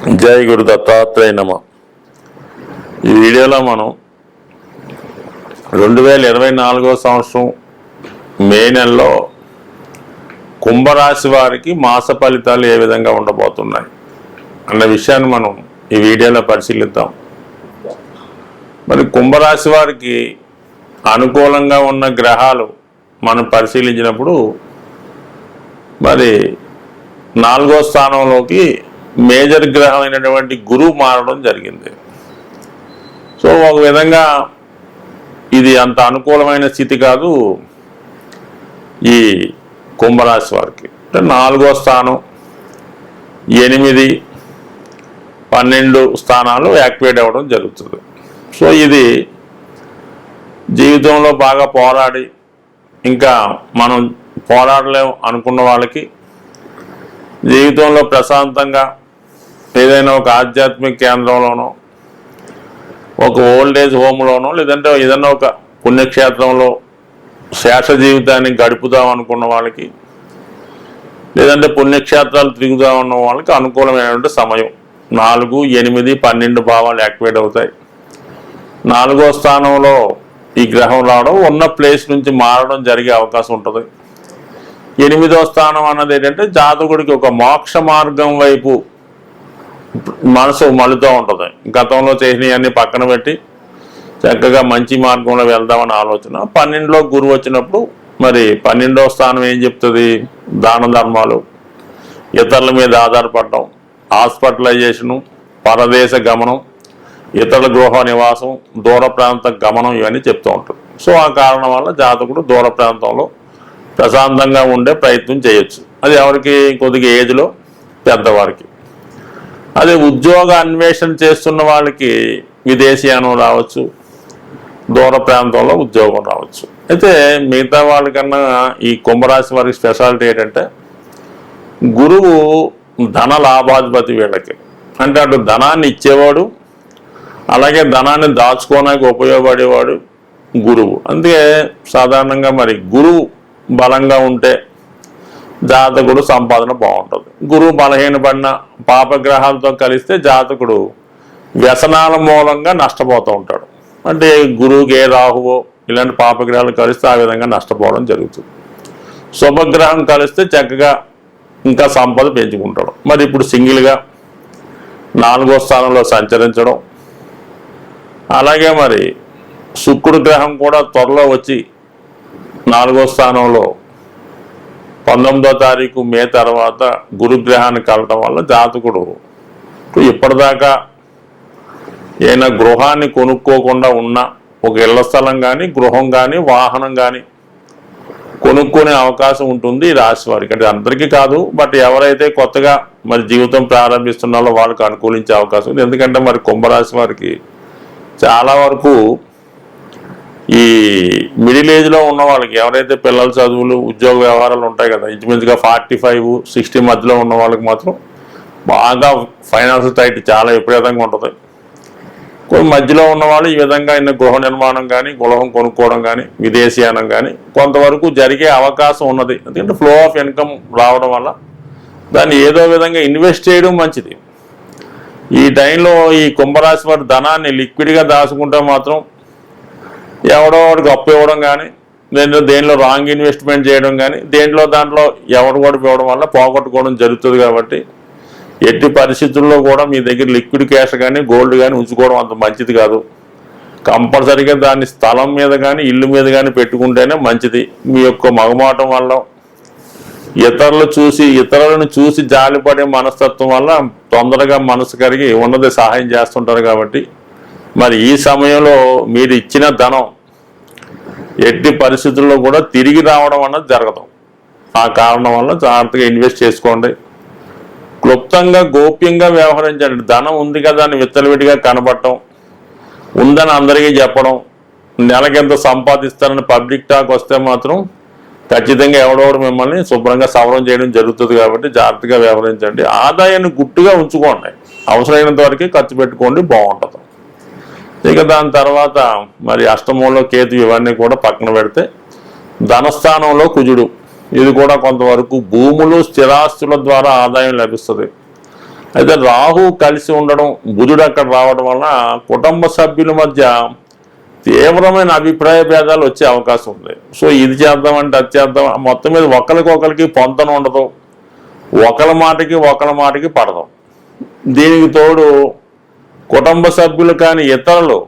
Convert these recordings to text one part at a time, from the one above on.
జై గురు దత్తాత్రేయ నమ. ఈ వీడియోలో మనం రెండు వేల ఇరవై నాలుగో సంవత్సరం మే నెలలో కుంభరాశి వారికి మాస ఫలితాలు ఏ విధంగా ఉండబోతున్నాయి అన్న విషయాన్ని మనం ఈ వీడియోలో పరిశీలిద్దాం. మరి కుంభరాశి వారికి అనుకూలంగా ఉన్న గ్రహాలు మనం పరిశీలించినప్పుడు మరి నాలుగో స్థానంలోకి మేజర్ గ్రహం అయినటువంటి గురువు మారడం జరిగింది. సో ఒక విధంగా ఇది అంత అనుకూలమైన స్థితి కాదు ఈ కుంభరాశి వారికి. అంటే నాలుగో స్థానం ఎనిమిది పన్నెండు స్థానాలు యాక్టివేట్ అవ్వడం జరుగుతుంది. సో ఇది జీవితంలో బాగా పోరాడి ఇంకా మనం పోరాడలేం అనుకున్న వాళ్ళకి జీవితంలో ప్రశాంతంగా ఏదైనా ఒక ఆధ్యాత్మిక కేంద్రంలోనో ఒక ఓల్డ్ ఏజ్ హోమ్లోనో లేదంటే ఏదైనా ఒక పుణ్యక్షేత్రంలో శేష జీవితాన్ని గడుపుదాం అనుకున్న వాళ్ళకి లేదంటే పుణ్యక్షేత్రాలు తిరుగుదాం ఉన్న వాళ్ళకి అనుకూలమైనటువంటి సమయం. నాలుగు ఎనిమిది పన్నెండు భావాలు యాక్టివేట్ అవుతాయి. నాలుగో స్థానంలో ఈ గ్రహం రావడం ఉన్న ప్లేస్ నుంచి మారడం జరిగే అవకాశం ఉంటుంది. ఎనిమిదో స్థానం అన్నది ఏంటంటే జాతకుడికి ఒక మోక్ష మార్గం వైపు మనసు మలుతూ ఉంటుంది. గతంలో చేసినవన్నీ పక్కన పెట్టి చక్కగా మంచి మార్గంలో వెళ్దామని ఆలోచన. పన్నెండులో గురువు వచ్చినప్పుడు మరి పన్నెండవ స్థానం ఏం చెప్తుంది? దాన ధర్మాలు. ఇతరుల మీద ఆధారపడటం. హాస్పిటలైజేషను పరదేశ గమనం ఇతరుల గృహ నివాసం దూర ప్రాంత గమనం ఇవన్నీ చెప్తూ ఉంటుంది సో ఆ కారణం వల్ల జాతకుడు దూర ప్రాంతంలో ప్రశాంతంగా ఉండే ప్రయత్నం చేయొచ్చు. అది ఎవరికి? కొద్దిగా ఏజ్లో పెద్దవారికి. అదే ఉద్యోగ అన్వేషణ చేస్తున్న వాళ్ళకి విదేశీయానం రావచ్చు దూర ప్రాంతంలో ఉద్యోగం రావచ్చు. అయితే మిగతా వాళ్ళకన్నా ఈ కుంభరాశి వారికి స్పెషాలిటీ ఏంటంటే గురువు ధన లాభాధిపతి వీళ్ళకి. అంటే అటు ధనాన్ని ఇచ్చేవాడు అలాగే ధనాన్ని దాచుకోవడానికి ఉపయోగపడేవాడు గురువు. అందుకే సాధారణంగా మరి గురువు బలంగా ఉంటే జాతకుడు సంపాదన బాగుంటుంది. గురువు బలహీనపడిన పాపగ్రహాలతో కలిస్తే జాతకుడు వ్యసనాల మూలంగా నష్టపోతూ ఉంటాడు. అంటే గురువుకి ఏ రాహువో ఇలాంటి పాపగ్రహాలు కలిస్తే ఆ విధంగా నష్టపోవడం జరుగుతుంది. శుభగ్రహం కలిస్తే చక్కగా ఇంకా సంపద పెంచుకుంటాడు. మరి ఇప్పుడు సింగిల్గా నాలుగో స్థానంలో సంచరించడం. అలాగే మరి శుక్రుడు గ్రహం కూడా త్వరలో వచ్చి నాలుగో స్థానంలో పంతొమ్మిదో తారీఖు మే తర్వాత గురుగ్రహాన్ని కలటం వల్ల జాతకుడు ఇప్పటిదాకా ఏదైనా గృహాన్ని కొనుక్కోకుండా ఉన్న ఒక ఇళ్ళ స్థలం కానీ గృహం కానీ వాహనం కానీ కొనుక్కునే అవకాశం ఉంటుంది ఈ రాశి వారికి. అంటే అందరికీ కాదు బట్ ఎవరైతే కొత్తగా మరి జీవితం ప్రారంభిస్తున్నారో వాళ్ళకి అనుకూలించే అవకాశం ఉంది. ఎందుకంటే మరి కుంభరాశి వారికి చాలా వరకు ఈ మిడిల్ ఏజ్లో ఉన్న వాళ్ళకి ఎవరైతే పిల్లల చదువులు ఉద్యోగ వ్యవహారాలు ఉంటాయి కదా ఇంచుమించుగా ఫార్టీ ఫైవ్ సిక్స్టీ మధ్యలో ఉన్న వాళ్ళకి మాత్రం బాగా ఫైనాన్స్ టైట్ చాలా విపరీతంగా ఉంటుంది. కొన్ని మధ్యలో ఉన్నవాళ్ళు ఈ విధంగా ఇన్న గృహ నిర్మాణం కానీ గృహం కొనుక్కోవడం కానీ విదేశీయానం కానీ కొంతవరకు జరిగే అవకాశం ఉన్నది. ఎందుకంటే ఫ్లో ఆఫ్ ఇన్కమ్ రావడం వల్ల దాన్ని ఏదో విధంగా ఇన్వెస్ట్ చేయడం మంచిది. ఈ టైంలో ఈ కుంభరాశి వారి ధనాన్ని లిక్విడ్గా దాచుకుంటే మాత్రం ఎవడో వాడికి అప్పు ఇవ్వడం కానీ దేంట్లో దేనిలో రాంగ్ ఇన్వెస్ట్మెంట్ చేయడం కానీ దేంట్లో దాంట్లో ఎవడు కూడా ఇవ్వడం వల్ల పోగొట్టుకోవడం జరుగుతుంది కాబట్టి ఎట్టి పరిస్థితుల్లో కూడా మీ దగ్గర లిక్విడ్ క్యాష్ కానీ గోల్డ్ కానీ ఉంచుకోవడం అంత మంచిది కాదు. కంపల్సరీగా దాన్ని స్థలం మీద కానీ ఇల్లు మీద కానీ పెట్టుకుంటేనే మంచిది. మీ యొక్క మగమాటం వల్ల ఇతరులు చూసి ఇతరులను చూసి జాలిపడే మనస్తత్వం వల్ల తొందరగా మనసు కరిగి ఉన్నది సహాయం చేస్తుంటారు కాబట్టి మరి ఈ సమయంలో మీరు ఇచ్చిన ధనం ఎట్టి పరిస్థితుల్లో కూడా తిరిగి రావడం అన్నది జరగదు. ఆ కారణం వల్ల జాగ్రత్తగా ఇన్వెస్ట్ చేసుకోండి. క్లుప్తంగా గోప్యంగా వ్యవహరించండి. ధనం ఉంది కదా అని విత్తలవిడిగా కనబడటం ఉందని అందరికీ చెప్పడం నెలకెంత సంపాదిస్తారని పబ్లిక్ టాక్ వస్తే మాత్రం ఖచ్చితంగా ఎవడోడు మిమ్మల్ని శుభ్రంగా సవరం చేయడం జరుగుతుంది కాబట్టి జాగ్రత్తగా వ్యవహరించండి. ఆదాయాన్ని గుట్టుగా ఉంచుకోండి. అవసరమైనంత వరకే ఖర్చు పెట్టుకోండి బాగుంటుంది. ఇక దాని తర్వాత మరి అష్టమంలో కేతు ఇవన్నీ కూడా పక్కన పెడితే ధనస్థానంలో కుజుడు. ఇది కూడా కొంతవరకు భూములు స్థిరాస్తుల ద్వారా ఆదాయం లభిస్తుంది. అయితే రాహు కలిసి ఉండడం బుధుడు అక్కడ రావడం వలన కుటుంబ సభ్యుల మధ్య తీవ్రమైన అభిప్రాయ భేదాలు వచ్చే అవకాశం ఉంది. సో ఇది చేద్దామంటే అది చేద్దాం. మొత్తం మీద ఒకరికొకరికి పొంతన ఉండదు. ఒకరి మాటకి ఒకరి మాటకి పడదాం. దీనికి తోడు కుటుంబ సభ్యులు కాని ఇతరులు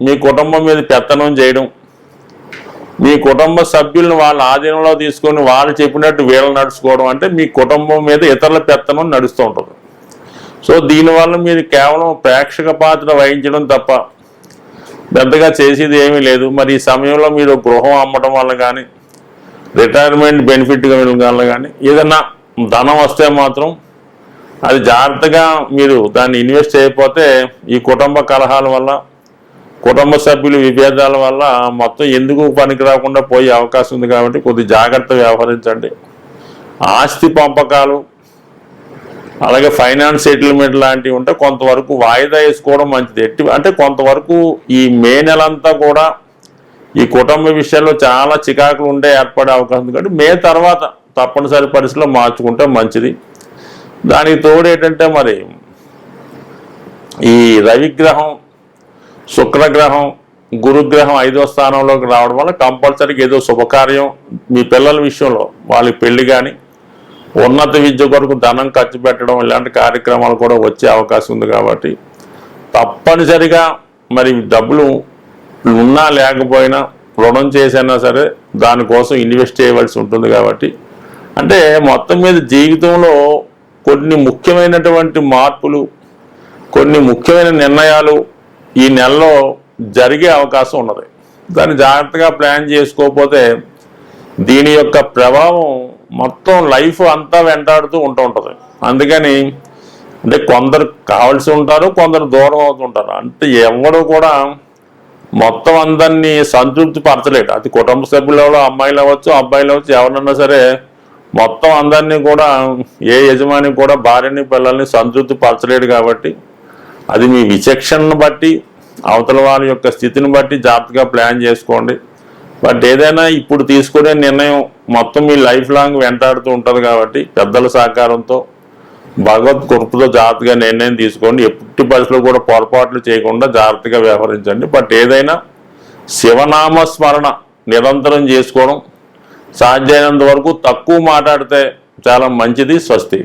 మీ కుటుంబం మీద పెత్తనం చేయడం మీ కుటుంబ సభ్యులను వాళ్ళ ఆధీనంలో తీసుకొని వాళ్ళు చెప్పినట్టు వీళ్ళు నడుచుకోవడం అంటే మీ కుటుంబం మీద ఇతరుల పెత్తనం నడుస్తూ ఉంటుంది. సో దీనివల్ల మీరు కేవలం ప్రేక్షక పాత్ర వహించడం తప్ప పెద్దగా చేసేది ఏమీ లేదు. మరి ఈ సమయంలో మీరు గృహం అమ్మటం వల్ల కానీ రిటైర్మెంట్ బెనిఫిట్ వల్ల కానీ ఏదన్నా ధనం వస్తే మాత్రం అది జాగ్రత్తగా మీరు దాన్ని ఇన్వెస్ట్ చేయకపోతే ఈ కుటుంబ కలహాల వల్ల కుటుంబ సభ్యుల విభేదాల వల్ల మొత్తం ఎందుకు పనికి రాకుండా పోయే అవకాశం ఉంది కాబట్టి కొద్ది జాగ్రత్త వ్యవహరించండి. ఆస్తి పంపకాలు అలాగే ఫైనాన్స్ సెటిల్మెంట్ లాంటివి ఉంటే కొంతవరకు వాయిదా వేసుకోవడం మంచిది. ఎట్టి అంటే కొంతవరకు ఈ మే నెలంతా కూడా ఈ కుటుంబ విషయాల్లో చాలా చికాకులు ఉండే ఏర్పడే అవకాశం ఉంది. కాబట్టి మే తర్వాత తప్పనిసరి పరిస్థితిలో మార్చుకుంటే మంచిది. దానికి తోడు ఏంటంటే మరి ఈ రవిగ్రహం శుక్రగ్రహం గురుగ్రహం ఐదో స్థానంలోకి రావడం వల్ల కంపల్సరీగా ఏదో శుభకార్యం మీ పిల్లల విషయంలో వాళ్ళకి పెళ్ళి కానీ ఉన్నత విద్య కొరకు ధనం ఖర్చు పెట్టడం ఇలాంటి కార్యక్రమాలు కూడా వచ్చే అవకాశం ఉంది కాబట్టి తప్పనిసరిగా మరి డబ్బులు ఉన్నా లేకపోయినా రుణం చేసైనా సరే దానికోసం ఇన్వెస్ట్ చేయవలసి ఉంటుంది కాబట్టి అంటే మొత్తం మీద జీవితంలో కొన్ని ముఖ్యమైనటువంటి మార్పులు కొన్ని ముఖ్యమైన నిర్ణయాలు ఈ నెలలో జరిగే అవకాశం ఉన్నది. దాన్ని జాగ్రత్తగా ప్లాన్ చేసుకోకపోతే దీని యొక్క ప్రభావం మొత్తం లైఫ్ అంతా వెంటాడుతూ ఉంటూ ఉంటుంది. అందుకని అంటే కొందరు కావాల్సి ఉంటారు కొందరు దూరం అవుతుంటారు అంటే ఎవరు కూడా మొత్తం అందరినీ సంతృప్తి పరచలేడు. అది కుటుంబ సభ్యులు అమ్మాయిలు అవ్వచ్చు అబ్బాయిలు అవ్వచ్చు ఎవరన్నా సరే మొత్తం అందరినీ కూడా ఏ యజమాని కూడా భార్యని పిల్లల్ని సంతృప్తి పరచలేడు కాబట్టి అది మీ విచక్షణను బట్టి అవతల వారి యొక్క స్థితిని బట్టి జాగ్రత్తగా ప్లాన్ చేసుకోండి. బట్ ఏదైనా ఇప్పుడు తీసుకునే నిర్ణయం మొత్తం మీ లైఫ్ లాంగ్ వెంటాడుతూ ఉంటుంది కాబట్టి పెద్దల సహకారంతో భగవత్ కృపతో జాగ్రత్తగా నిర్ణయం తీసుకోండి. ఎట్టి పరిస్థితుల్లో కూడా పొరపాట్లు చేయకుండా జాగ్రత్తగా వ్యవహరించండి. బట్ ఏదైనా శివనామ స్మరణ నిరంతరం చేసుకోవడం సాధ్యమైనంత వరకు తక్కువ మాట్లాడితే చాలా మంచిది స్వస్తి.